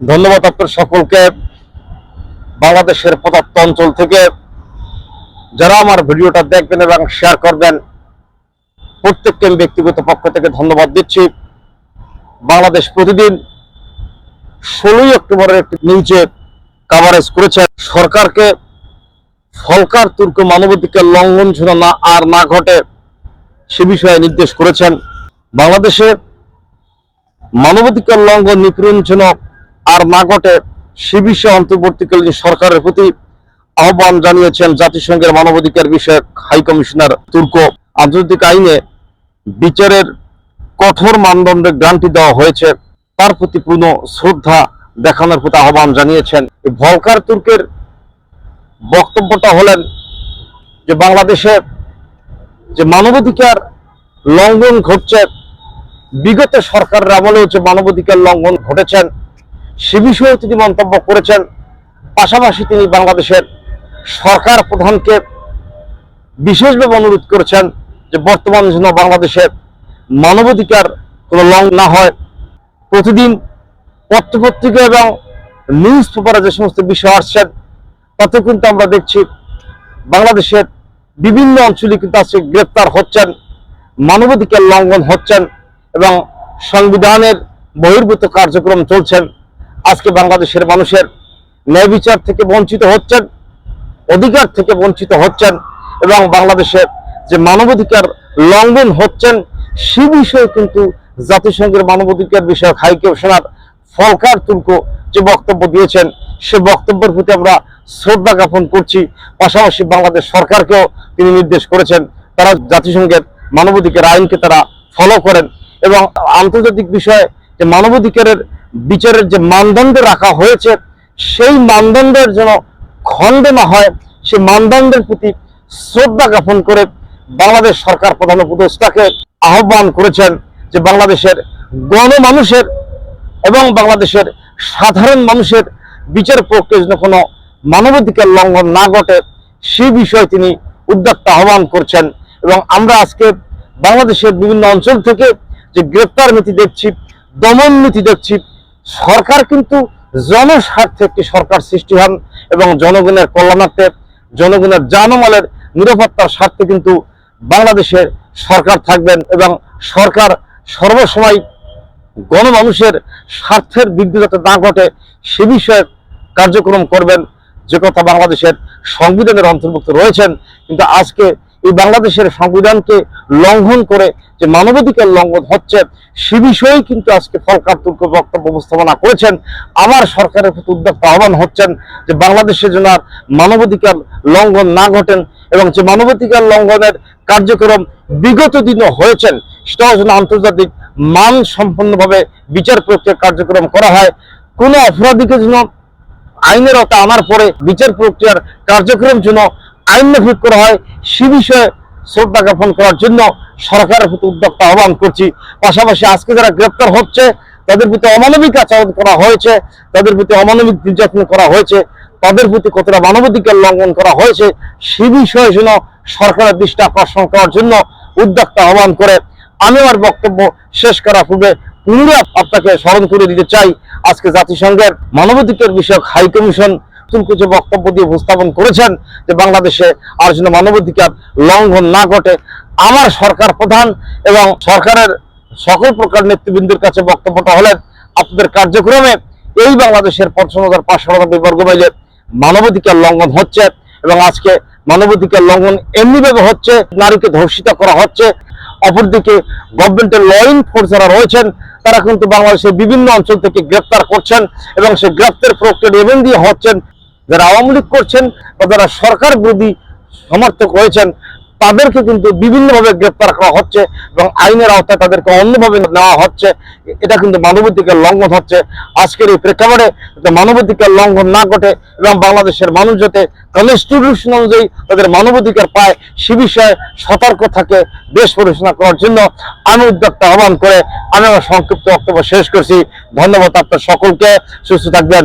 ধন্যবাদ আপনার সকলকে বাংলাদেশের প্রদত্ত অঞ্চল থেকে। যারা আমার ভিডিওটা দেখবেন এবং শেয়ার করবেন, প্রত্যেককে আমি ব্যক্তিগত পক্ষ থেকে ধন্যবাদ দিচ্ছি। বাংলাদেশ প্রতিদিন ষোলোই অক্টোবরের একটি নিউজে কাভারেজ করেছে। সরকারকে ফলকার তুর্ক মানবাধিকার লঙ্ঘন যেন না, আর না ঘটে, সে বিষয়ে নির্দেশ করেছেন। বাংলাদেশে মানবাধিকার লঙ্ঘন নিপীড়ন যেন আর না ঘটে, সে বিষয়ে অন্তর্বর্তীকালীন সরকারের প্রতি আহ্বান জানিয়েছেন জাতিসংঘের মানবাধিকার বিষয়ক হাই কমিশনার তুর্ক। আন্তর্জাতিক আইনে বিচারের কঠোর মানদণ্ডে গ্রান্টি দেওয়া হয়েছে। তার প্রতি পূর্ণ শ্রদ্ধা দেখানোর প্রতি আহ্বান জানিয়েছেন। ভলকার তুর্কের বক্তব্যটা হলেন যে বাংলাদেশে যে মানবাধিকার লঙ্ঘন ঘটছে, বিগত সরকারের আমলেও যে মানবাধিকার লঙ্ঘন ঘটেছেন সে বিষয়েও তিনি মন্তব্য করেছেন। পাশাপাশি তিনি বাংলাদেশের সরকার প্রধানকে বিশেষভাবে অনুরোধ করেছেন যে বর্তমান যেন বাংলাদেশের মানবাধিকার কোনো লং না হয়। প্রতিদিন পত্রপত্রিকা এবং নিউজ পেপারে যে সমস্ত বিষয় আসছেন তাতে কিন্তু আমরা দেখছি বাংলাদেশের বিভিন্ন অঞ্চলে কিন্তু আজকে গ্রেপ্তার হচ্ছেন, মানবাধিকার লঙ্ঘন হচ্ছেন এবং সংবিধানের বহির্ভূত কার্যক্রম চলছেন। আজকে বাংলাদেশের মানুষের ন্যায় বিচার থেকে বঞ্চিত হচ্ছেন, অধিকার থেকে বঞ্চিত হচ্ছেন এবং বাংলাদেশের যে মানবাধিকার লঙ্ঘন হচ্ছেন, সে বিষয়ে কিন্তু জাতিসংঘের মানবাধিকার বিষয়ক হাই কমিশনার ফলকার তুর্ক যে বক্তব্য দিয়েছেন, সে বক্তব্যের প্রতি আমরা শ্রদ্ধা জ্ঞাপন করছি। পাশাপাশি বাংলাদেশ সরকারকেও তিনি নির্দেশ করেছেন, তারা জাতিসংঘের মানবাধিকার আইনকে তারা ফলো করেন এবং আন্তর্জাতিক বিষয়ে যে মানবাধিকারের বিচারের যে মানদণ্ড রাখা হয়েছে, সেই মানদণ্ডের যেন খণ্ড না হয়, সেই মানদণ্ডের প্রতি শ্রদ্ধা জ্ঞাপন করে বাংলাদেশ সরকার প্রধান উপদেষ্টাকে আহ্বান করেছেন যে বাংলাদেশের গণমানুষের এবং বাংলাদেশের সাধারণ মানুষের বিচার প্রক্রিয়া যেন কোনো মানবাধিকার লঙ্ঘন না ঘটে, সেই বিষয়ে তিনি উদ্যোক্তা আহ্বান করছেন। এবং আমরা আজকে বাংলাদেশের বিভিন্ন অঞ্চল থেকে যে গ্রেপ্তার নীতি দেখছি, দমন নীতি দেখছি সরকার কিন্তু জনস্বার্থে একটি সরকার সৃষ্টি হন এবং জনগণের কল্যাণার্থে, জনগণের জানমালের নিরাপত্তার স্বার্থে কিন্তু বাংলাদেশের সরকার থাকবেন এবং সরকার সর্বসময় গণমানুষের স্বার্থের বিরুদ্ধে যাতে না ঘটে, সে বিষয়ে কার্যক্রম করবেন। যে কথা বাংলাদেশের সংবিধানের অন্তর্ভুক্ত রয়েছেন, কিন্তু আজকে এই বাংলাদেশের সংবিধানকে লঙ্ঘন করে যে মানবাধিকার লঙ্ঘন হচ্ছে, সে বিষয়েই কিন্তু আজকে ফলকার তুর্ক বক্তব্য উপস্থাপনা করেছেন। আবার সরকারের প্রতি উদ্যোক্তা আহ্বান হচ্ছেন যে বাংলাদেশে যেন আর মানবাধিকার লঙ্ঘন না ঘটেন এবং যে মানবাধিকার লঙ্ঘনের কার্যক্রম বিগত দিনও হয়েছেন, সেটাও যেন আন্তর্জাতিক মান সম্পন্নভাবে বিচার প্রক্রিয়া কার্যক্রম করা হয়। কোনো অপরাধীকে যেন আইনের আওতা আনার পরে বিচার প্রক্রিয়ার কার্যক্রম যেন আইন মাফিক করা হয়, সে বিষয়ে শ্রদ্ধা জ্ঞাপন করার জন্য সরকারের প্রতি উদ্যোক্তা আহ্বান করছি। পাশাপাশি আজকে যারা গ্রেপ্তার হচ্ছে, তাদের প্রতি অমানবিক আচরণ করা হয়েছে, তাদের প্রতি অমানবিক নির্যাতন করা হয়েছে, তাদের প্রতি কতটা মানবাধিকার লঙ্ঘন করা হয়েছে, সে বিষয়ে যেন সরকারের দৃষ্টি আকর্ষণ করার জন্য উদ্যোক্তা আহ্বান করে। আমি আমার বক্তব্য শেষ করার পূর্বে পুনরায় আপনাকে স্মরণ করে দিতে চাই, আজকে জাতিসংঘের মানবাধিকার বিষয়ক হাই কমিশন তুলকু যে বক্তব্য দিয়ে উপস্থাপন করেছেন যে বাংলাদেশে আর যেন মানবাধিকার লঙ্ঘন না ঘটে, আমার সরকার প্রধান এবং সরকারের সকল প্রকার নেতৃবৃন্দের কাছে বক্তব্যটা হলেন, আপনাদের কার্যক্রমে এই বাংলাদেশের পঞ্চান্ন হাজার পাঁচশো নব্বই বর্গ মাইলে মানবাধিকার লঙ্ঘন হচ্ছে এবং আজকে মানবাধিকার লঙ্ঘন এমনিভাবে হচ্ছে, নারীকে ধর্ষিত করা হচ্ছে। অপরদিকে গভর্নমেন্টের ল এনফোর্স যারা রয়েছেন, তারা কিন্তু বাংলাদেশের বিভিন্ন অঞ্চল থেকে গ্রেপ্তার করছেন এবং সেই গ্রেপ্তার প্রক্রিয়া এমন দিয়ে হচ্ছেন যারা আওয়ামী লীগ করছেন বা যারা সরকার বিরোধী সমর্থক রয়েছেন, তাদেরকে কিন্তু বিভিন্নভাবে গ্রেপ্তার করা হচ্ছে এবং আইনের আওতায় তাদেরকে অন্যভাবে নেওয়া হচ্ছে। এটা কিন্তু মানবাধিকার লঙ্ঘন হচ্ছে। আজকের এই প্রেক্ষাপটে মানবাধিকার লঙ্ঘন না ঘটে এবং বাংলাদেশের মানুষ যাতে কনস্টিটিউশন অনুযায়ী তাদের মানবাধিকার পায়, সে বিষয়ে সতর্ক থাকে, দেশ পরিচালনা করার জন্য আমি উদ্যোক্তা আহ্বান করে আমি আমার সংক্ষিপ্ত বক্তব্য শেষ করছি। ধন্যবাদ আপনার সকলকে। সুস্থ থাকবেন।